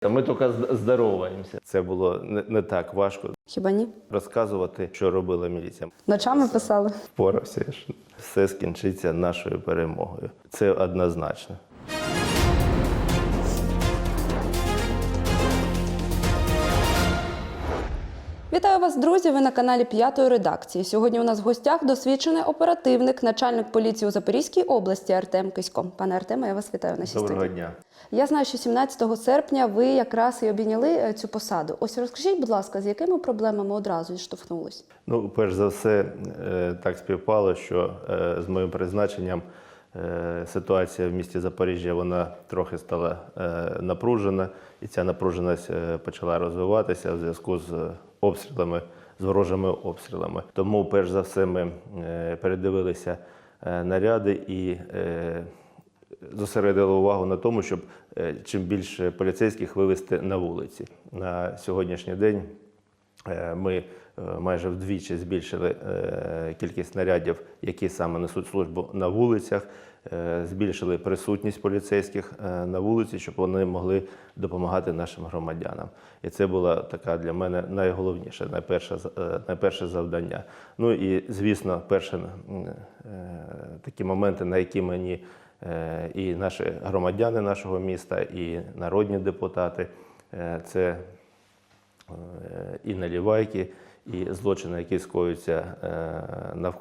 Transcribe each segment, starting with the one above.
Та Ми тільки зд- здороваємося. Це було не, не так важко Хіба ні? розказувати, що робила міліція. Ночами писали. Впорався, все скінчиться нашою перемогою. Це однозначно. Вітаю вас, друзі! Ви на каналі П'ятої редакції. Сьогодні у нас в гостях досвідчений оперативник, начальник поліції у Запорізькій області Артем Кисько. Пане Артеме, я вас вітаю в нашій Доброго дня. Я знаю, що 17 серпня ви якраз і обійняли е, цю посаду. Ось розкажіть, будь ласка, з якими проблемами одразу зіштовхнулись? Ну, перш за все, е, так співпало, що е, з моїм призначенням ситуація в місті Запоріжжя вона трохи стала напружена, і ця напруженість почала розвиватися в зв'язку з обстрілами, з ворожими обстрілами. Тому, перш за все, ми е, передивилися е, наряди і е, зосередили увагу на тому, щоб чим більше поліцейських вивести на вулиці. На сьогоднішній день Ми майже вдвічі збільшили кількість снарядів, які саме несуть службу на вулицях, збільшили присутність поліцейських е, на вулиці, щоб вони могли допомагати нашим громадянам. І це було така для мене найголовніше, найперше, е, найперше завдання. Ну і звісно, перші е, такі моменти, на які мені е, і наші громадяни нашого міста, і народні депутати, е, це е, і налівайки, і злочини, які скоюються е, е,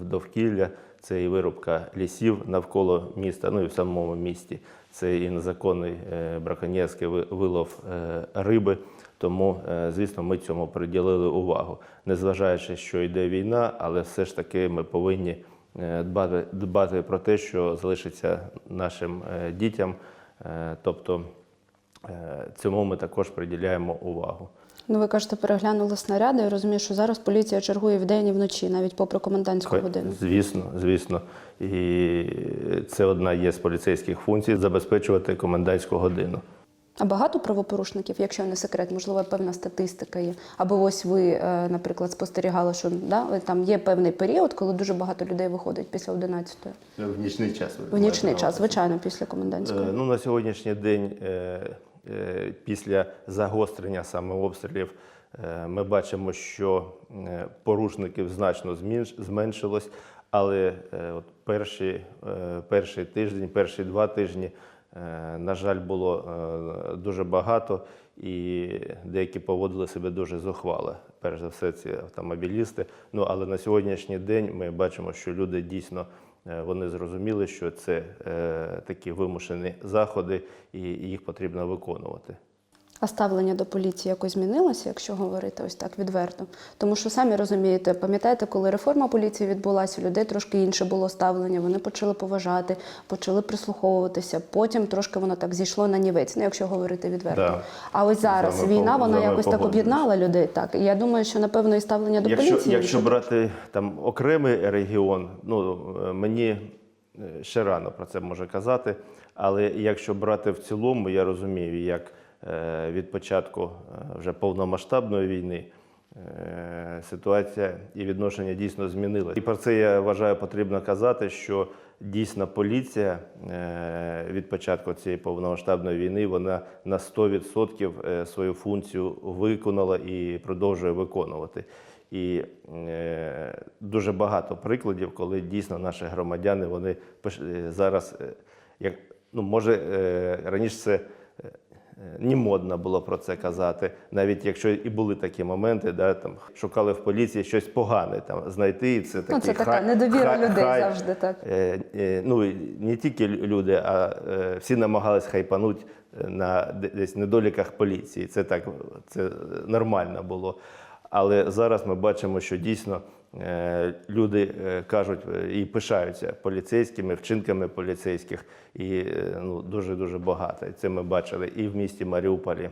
в довкілля. Це і вирубка лісів навколо міста, ну і в самому місті. Це і незаконний е, браконьєрський вилов е, риби. Тому, е, звісно, ми цьому приділили увагу. Незважаючи, що йде війна, але все ж таки ми повинні е, дбати, дбати про те, що залишиться нашим е, дітям. Е, Тобто е, цьому ми також приділяємо увагу. Ну, ви кажете, переглянули снаряди. Я розумію, що зараз поліція чергує вдень і вночі, навіть попри комендантську годину. Звісно, звісно. І це одна є з поліцейських функцій забезпечувати комендантську годину. А багато правопорушників, якщо не секрет, можливо, певна статистика є. Або ось ви, е, наприклад, спостерігали, що да, там є певний період, коли дуже багато людей виходить після 11-ї. В нічний час. В нічний час, звичайно, після комендантської. Е, Ну, на сьогоднішній день, е, е, після загострення саме обстрілів, е, ми бачимо, що е, порушників значно зменшилось, але е, от перші, е, перший тиждень, перші два тижні, е, на жаль, було е, дуже багато, і деякі поводили себе дуже зухвало. Перш за все, ці автомобілісти. Ну але на сьогоднішній день ми бачимо, що люди дійсно Е, Вони зрозуміли, що це е, такі вимушені заходи, і їх потрібно виконувати. А ставлення до поліції якось змінилося, якщо говорити ось так відверто. Тому що самі розумієте, пам'ятаєте, коли реформа поліції відбулася, у людей трошки інше було ставлення. Вони почали поважати, почали прислуховуватися. Потім трошки воно так зійшло на нівець, ну якщо говорити відверто. Да. А ось зараз З війна, вона якось так об'єднала людей. Так і я думаю, що напевно і ставлення до Якщо, поліції. якщо брати там окремий регіон, ну е, мені е, ще рано про це може казати. Але якщо брати в цілому, я розумію, як від початку е, вже повномасштабної війни. е, Ситуація і відношення дійсно змінилися. І про це я вважаю потрібно казати, що дійсно поліція е, від початку цієї повномасштабної війни вона на 100% е, свою функцію виконала і продовжує виконувати. І е, дуже багато прикладів, коли дійсно наші громадяни вони е, зараз, е, як ну може е, раніше це. Е, не модно було про це казати, навіть якщо і були такі моменти, да, там шукали в поліції щось погане там знайти. І це Ну, це така хай- недовіра хай- людей хай- завжди так. Е, е, ну, не тільки люди, а е, всі намагались хайпанути на десь недоліках поліції. Це так, це нормально було. Але зараз ми бачимо, що дійсно е, люди е, кажуть е, і пишаються поліцейськими, вчинками поліцейських, і е, ну, дуже-дуже багато. І це ми бачили і в місті Маріуполі,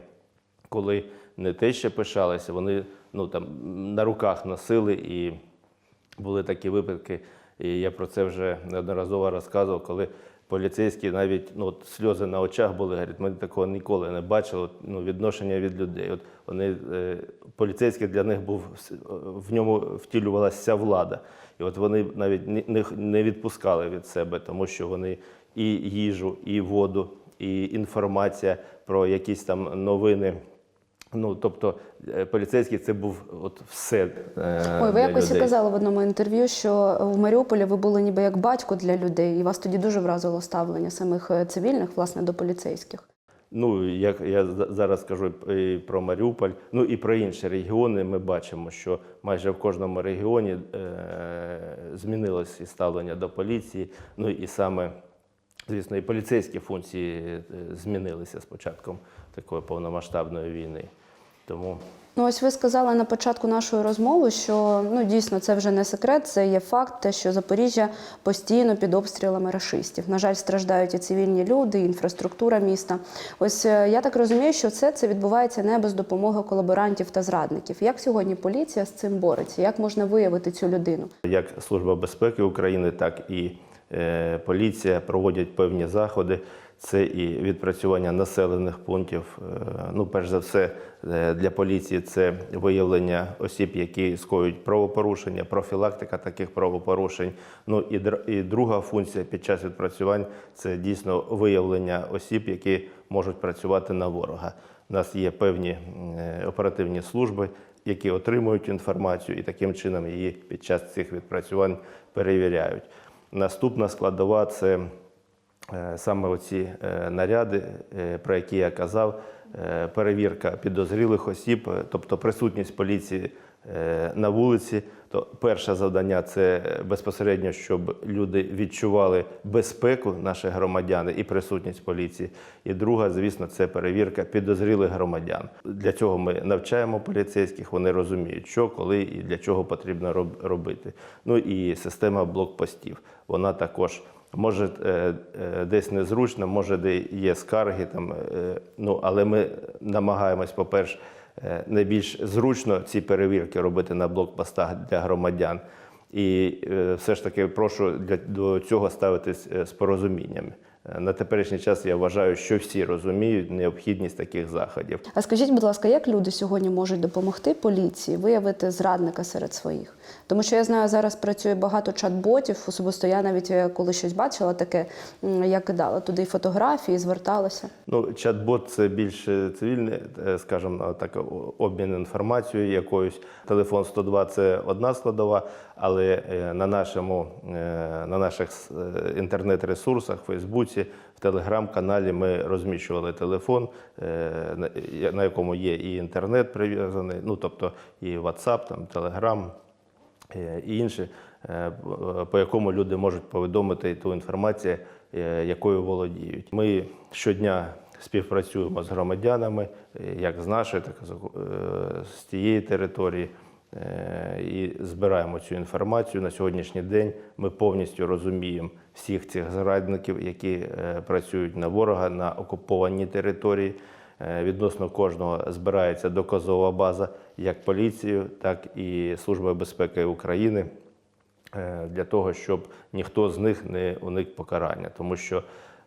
коли не те ще пишалися, вони ну, там, на руках носили і були такі випадки, і я про це вже неодноразово розказував, коли поліцейські навіть ну, от сльози на очах були, говорять, ми такого ніколи не бачили, от, ну, відношення від людей. От вони, е, поліцейський для них був, в ньому втілювалася вся влада. І от вони навіть не, не відпускали від себе, тому що вони і їжу, і воду, і інформація про якісь там новини. Ну, тобто, е, поліцейський це був от все. е, Ой, ви якось людей. казали в одному інтерв'ю, що в Маріуполі ви були ніби як батько для людей, і вас тоді дуже вразило ставлення самих е, цивільних, власне, до поліцейських. Ну, як я зараз скажу і про Маріуполь, ну і про інші регіони, ми бачимо, що майже в кожному регіоні е, змінилось і ставлення до поліції. Ну і саме, звісно, і поліцейські функції е, змінилися з початком такої повномасштабної війни. Тому Ну, ось ви сказали на початку нашої розмови, що ну дійсно це вже не секрет, це є факт, те, що Запоріжжя постійно під обстрілами рашистів. На жаль, страждають і цивільні люди, і інфраструктура міста. Ось е, я так розумію, що все це відбувається не без допомоги колаборантів та зрадників. Як сьогодні поліція з цим бореться? Як можна виявити цю людину? як Служба безпеки України, так і поліція проводять певні заходи. Це і відпрацювання населених пунктів. Е, Ну, перш за все, е, для поліції це виявлення осіб, які скоюють правопорушення, профілактика таких правопорушень. Ну і друга функція під час відпрацювань це дійсно виявлення осіб, які можуть працювати на ворога. У нас є певні е, оперативні служби, які отримують інформацію і таким чином її під час цих відпрацювань перевіряють. Наступна складова це е, саме оці е, наряди, е, про які я казав, перевірка підозрілих осіб, тобто присутність поліції на вулиці. То перше завдання це безпосередньо, щоб люди відчували безпеку наших громадян і присутність поліції. І друга, звісно, це перевірка підозрілих громадян. Для цього ми навчаємо поліцейських, вони розуміють, що, коли і для чого потрібно робити. Ну і система блокпостів. Вона також. Може, е, е, десь незручно, може, де є скарги, там, е, ну, але ми намагаємось, по-перше, е, найбільш зручно ці перевірки робити на блокпостах для громадян. І е, все ж таки прошу для, до цього ставитись е, з порозумінням. Е, На теперішній час я вважаю, що всі розуміють необхідність таких заходів. А скажіть, будь ласка, як люди сьогодні можуть допомогти поліції виявити зрадника серед своїх? Тому що я знаю, зараз працює багато чат-ботів. Особисто я навіть е, коли щось бачила таке, я кидала туди фотографії, зверталася. Ну, чат-бот це більше цивільне, е, скажімо, так, обмін інформацією якоюсь. Телефон 102 це одна складова, але е, на, нашому, е, на наших е, інтернет-ресурсах, Фейсбуці, в телеграм-каналі ми розміщували телефон, е, на- якому є і інтернет прив'язаний, ну тобто і WhatsApp, там, Telegram е, і інші, е, по якому люди можуть повідомити ту інформацію, е, якою володіють. Ми щодня співпрацюємо з громадянами, е, як з нашої, так з, е, тієї території. е, І збираємо цю інформацію на сьогоднішній день. Ми повністю розуміємо всіх цих зрадників, які е, працюють на ворога на окупованій території. Е, Відносно кожного збирається доказова база як поліцією, так і Службою безпеки України е, для того, щоб ніхто з них не уник покарання. Тому що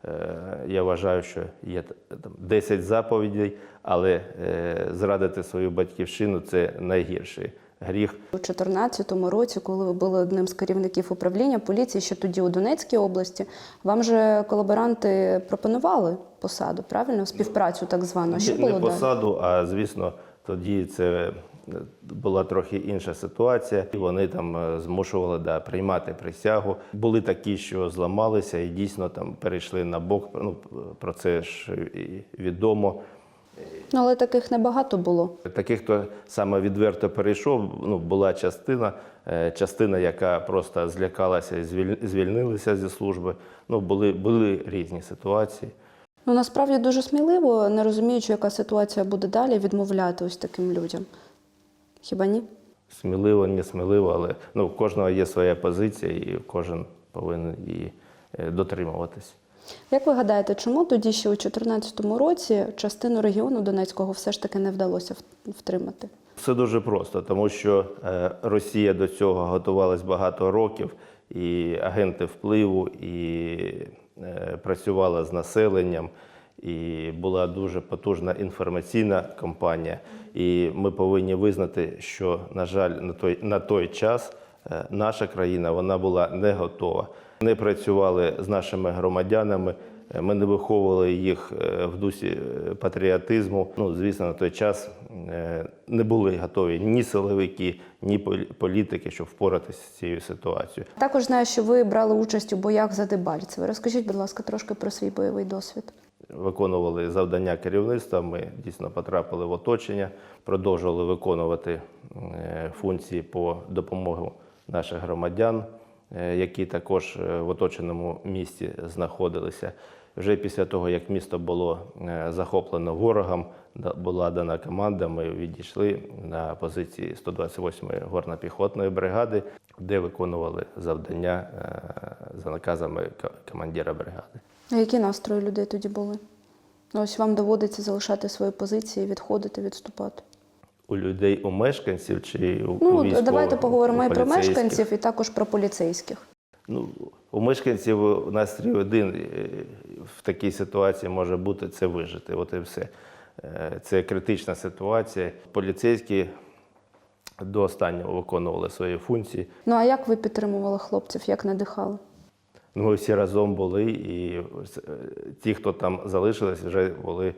е, я вважаю, що є там 10 заповідей, але е, зрадити свою батьківщину це найгірший гріх. У 2014 році, коли ви були одним з керівників управління поліції, ще тоді у Донецькій області, вам же колаборанти пропонували посаду, правильно? Співпрацю так звану. Що не було далі? посаду, а звісно, тоді це е, була трохи інша ситуація. І Вони там е, змушували да, приймати присягу. Були такі, що зламалися і дійсно там перейшли на бок. Ну про це ж відомо. Але таких небагато було. Таких, хто саме відверто перейшов, ну була частина, е, частина, яка просто злякалася і звіль- звільнилася зі служби. Ну були, були різні ситуації. Ну насправді дуже сміливо, не розуміючи, яка ситуація буде далі, відмовляти ось таким людям. Хіба ні? Сміливо, не сміливо, але ну, у кожного є своя позиція, і кожен повинен її е, дотримуватись. Як ви гадаєте, чому тоді ще у 2014 році частину регіону Донецького все ж таки не вдалося втримати? Все дуже просто, тому що е, Росія до цього готувалась багато років, і агенти впливу, і працювала з населенням, і була дуже потужна інформаційна кампанія. І ми повинні визнати, що, на жаль, на той, на той час е, наша країна вона була не готова. Вони працювали з нашими громадянами Е, Ми не виховували їх е, в дусі е, патріотизму. Ну, звісно, на той час е, не були готові ні силовики, ні полі- політики, щоб впоратися з цією ситуацією. Також знаю, що ви брали участь у боях за Дебальцеве. Розкажіть, будь ласка, трошки про свій бойовий досвід. Виконували завдання керівництва. Ми дійсно потрапили в оточення, продовжували виконувати функції по допомогу наших громадян, які також е, в оточеному місті знаходилися. Вже після того, як місто було е, захоплено ворогом, була дана команда. Ми відійшли на позиції 128-ї горно-піхотної бригади, де виконували завдання е, за наказами ко- командира бригади. А які настрої людей тоді були? Ну, Ось вам доводиться залишати свої позиції, відходити, відступати. У людей, у мешканців чи у, Ну, військових, давайте поговоримо і про мешканців, і також про поліцейських. Ну, у мешканців настрій один е, в такій ситуації може бути це вижити. От і все. Е, Це критична ситуація. Поліцейські до останнього виконували свої функції. Ну а як ви підтримували хлопців, як надихали? Ну, Ми всі разом були, і е, ті, хто там залишились, вже були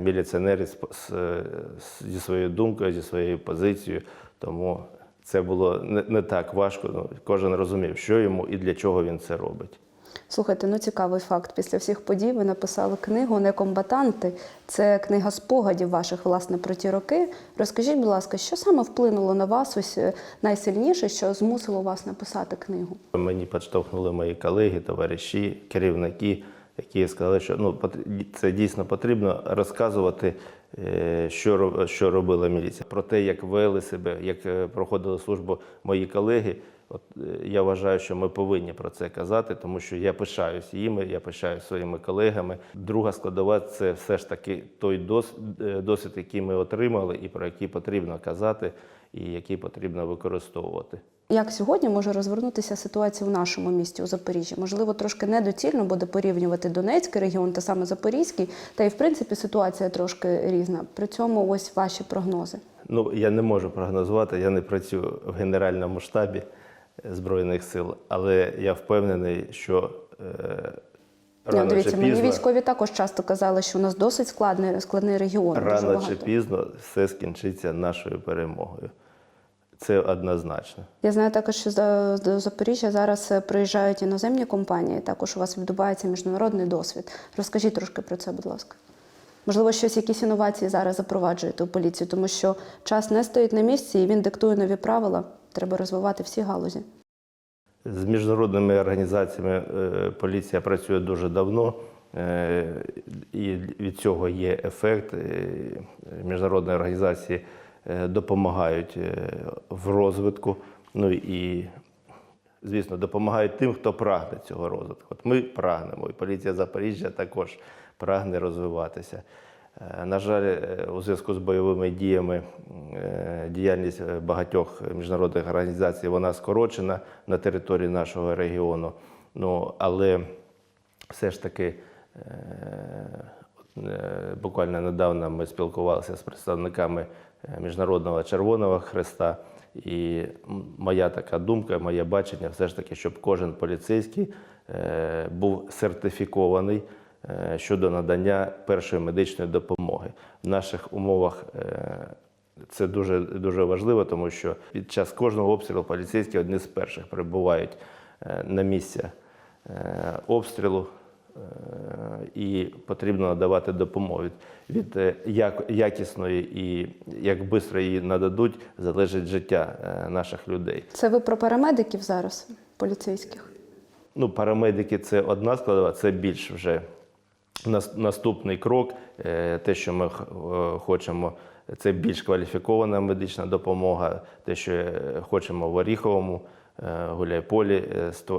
міліціонери з, з, з- зі своєю думкою, зі своєю позицією. Тому це було не, не так важко. Ну, кожен розумів, що йому і для чого він це робить. Слухайте, ну цікавий факт. Після всіх подій ви написали книгу «Некомбатанти». Це книга спогадів ваших, власне, про ті роки. Розкажіть, будь ласка, що саме вплинуло на вас ось е, найсильніше, що змусило вас написати книгу? Мені підштовхнули мої колеги, товариші, керівники, які сказали, що ну, це дійсно потрібно розказувати, е, що, що робила міліція. Про те, як вели себе, як е, проходили службу мої колеги. От, е, я вважаю, що ми повинні про це казати, тому що я пишаюсь їми, я пишаюсь своїми колегами. Друга складова це все ж таки той дос- е, досвід, який ми отримали, і про який потрібно казати, і який потрібно використовувати. Як сьогодні може розвернутися ситуація в нашому місті у Запоріжжі? Можливо, трошки недоцільно буде порівнювати Донецький регіон та саме Запорізький, та й в принципі ситуація трошки різна. При цьому ось ваші прогнози. Ну, я не можу прогнозувати, я не працюю в Генеральному штабі Збройних сил, але я впевнений, що е, Ну, дивіться, чи мені військові також часто казали, що у нас досить складний, складний регіон. рано чи пізно все скінчиться нашою перемогою. Це однозначно. Я знаю також, що до Запоріжжя зараз е, приїжджають іноземні компанії. Також у вас відбувається міжнародний досвід. Розкажіть трошки про це, будь ласка. Можливо, щось, якісь інновації зараз запроваджуєте у поліцію, тому що час не стоїть на місці і він диктує нові правила. Треба розвивати всі галузі. З міжнародними організаціями е, поліція працює дуже давно, е, і від цього є ефект. Е, Міжнародні організації допомагають в розвитку. Ну і, звісно, допомагають тим, хто прагне цього розвитку. От ми прагнемо, і поліція Запоріжжя також прагне розвиватися. Е, На жаль, е, у зв'язку з бойовими діями е, діяльність багатьох міжнародних організацій вона скорочена на території нашого регіону. Ну, але все ж таки буквально недавно ми спілкувалися з представниками Міжнародного Червоного Хреста. І моя така думка, моє бачення, все ж таки, щоб кожен поліцейський був сертифікований щодо надання першої медичної допомоги. В наших умовах е, це дуже, дуже важливо, тому що під час кожного обстрілу поліцейські одні з перших прибувають е, на місце е, обстрілу. е, І потрібно надавати допомогу. Від, від е, як, якісної і як швидко її нададуть, залежить життя е, наших людей. Це ви про парамедиків зараз, поліцейських? Ну, парамедики це одна складова, це більш вже наступний крок. Е, Те, що ми е, хочемо, це більш кваліфікована медична допомога, те, що е, хочемо в Оріховому гуляйполі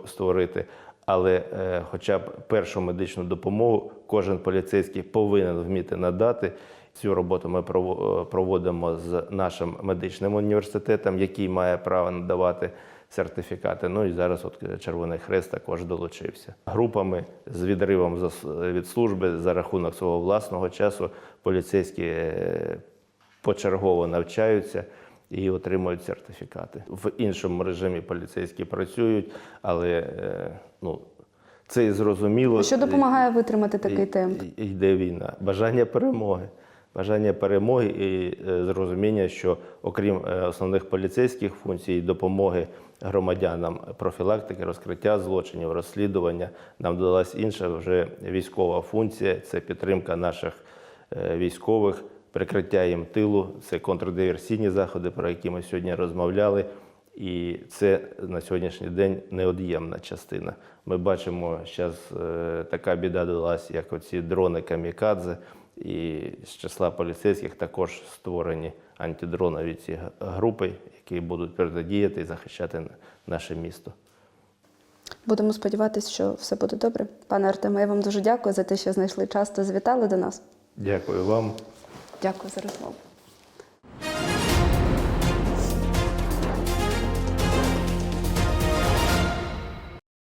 створити. Але хоча б першу медичну допомогу кожен поліцейський повинен вміти надати. Цю роботу ми прово- проводимо з нашим медичним університетом, який має право надавати сертифікати. Ну і зараз от Червоний Хрест також долучився. Групами з відривом від служби за рахунок свого власного часу поліцейські е, почергово навчаються і отримують сертифікати. В іншому режимі поліцейські працюють, але е, ну, це і зрозуміло. Що допомагає витримати такий темп? Йде війна. Бажання перемоги. Бажання перемоги і е, зрозуміння, що окрім е, основних поліцейських функцій, допомоги громадянам профілактики, розкриття злочинів, розслідування, нам додалась інша вже військова функція це підтримка наших е, військових, прикриття їм тилу, це контрдиверсійні заходи, про які ми сьогодні розмовляли. І це на сьогоднішній день неод'ємна частина. Ми бачимо, зараз така біда додалась, як оці дрони камікадзе, і з числа поліцейських також створені антидронові ці групи, які будуть протидіяти і захищати наше місто. Будемо сподіватися, що все буде добре. Пане Артеме, я вам дуже дякую за те, що знайшли час та звітали до нас. Дякую вам. Дякую за розмову.